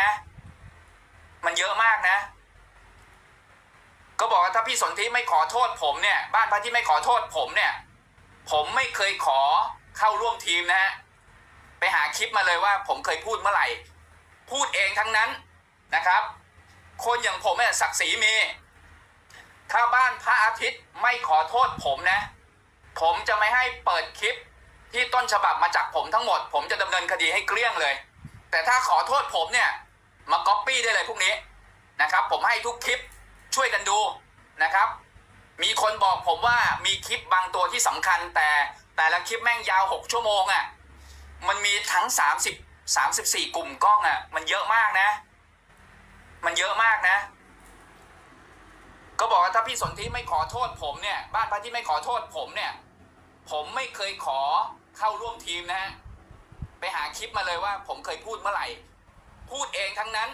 นะ มันเยอะมากนะ ก็บอกว่าถ้าพี่สนธิไม่ขอโทษผมเนี่ย บ้านพักที่ไม่ขอโทษผมเนี่ย ผมไม่เคยขอเข้าร่วมทีมนะฮะไปหาคลิปมาเลยว่า ผมเคยพูดเมื่อไหร่ พูดเองทั้งนั้นนะครับ คนอย่างผมเนี่ยศักดิ์ศรีมี ถ้าบ้านพระอาทิตย์ไม่ขอโทษผมนะ ผมจะไม่ให้เปิดคลิปที่ต้นฉบับมาจากผมทั้งหมด ผมจะดำเนินคดีให้เกลี้ยงเลย แต่ถ้าขอโทษผมเนี่ย ให้ทุกคลิปช่วยกันดูนะครับ มีคนบอกผมว่ามีคลิปบางตัวที่สำคัญ แต่แต่ละคลิปแม่งยาว 6 ชั่วโมงอะ่ะมันมีทั้ง 30 34 กลุ่มกล้องอะ่ะมันเยอะมากนะ มันเยอะมากนะ ก็บอกว่าถ้าพี่สนธิไม่ขอโทษผมเนี่ยบ้านพัที่ไม่ขอโทษผมเนี่ย ผมไม่เคยขอเข้าร่วมทีมนะฮะไปหาคลิปมาเลยว่าผมเคยพูดเมื่อไหร่ พูดเองทั้งนั้น